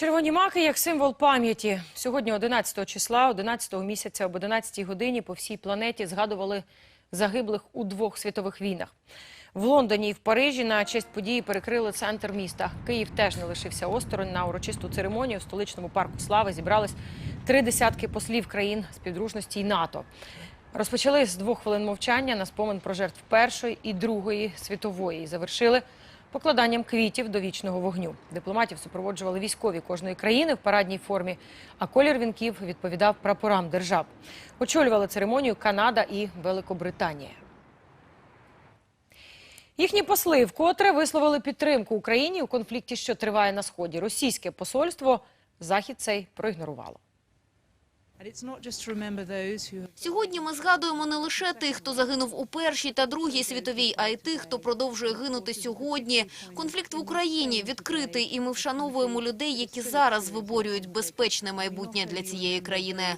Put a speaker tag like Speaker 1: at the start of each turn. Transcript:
Speaker 1: Червоні маки як символ пам'яті. Сьогодні, 11 числа, 11 місяця об 11 годині по всій планеті згадували загиблих у двох світових війнах. В Лондоні і в Парижі на честь події перекрили центр міста. Київ теж не лишився осторонь. На урочисту церемонію в столичному парку слави зібрались три десятки послів країн співдружності й НАТО. Розпочали з двох хвилин мовчання на спомин про жертв Першої і Другої світової і завершили покладанням квітів до вічного вогню. Дипломатів супроводжували військові кожної країни в парадній формі, а колір вінків відповідав прапорам держав. Очолювали церемонію Канада і Великобританія. Їхні посли вкотре висловили підтримку Україні у конфлікті, що триває на сході. Російське посольство захід цей проігнорувало.
Speaker 2: Сьогодні ми згадуємо не лише тих, хто загинув у Першій та Другій світовій, а й тих, хто продовжує гинути сьогодні. Конфлікт в Україні відкритий, і ми вшановуємо людей, які зараз виборюють безпечне майбутнє для цієї країни.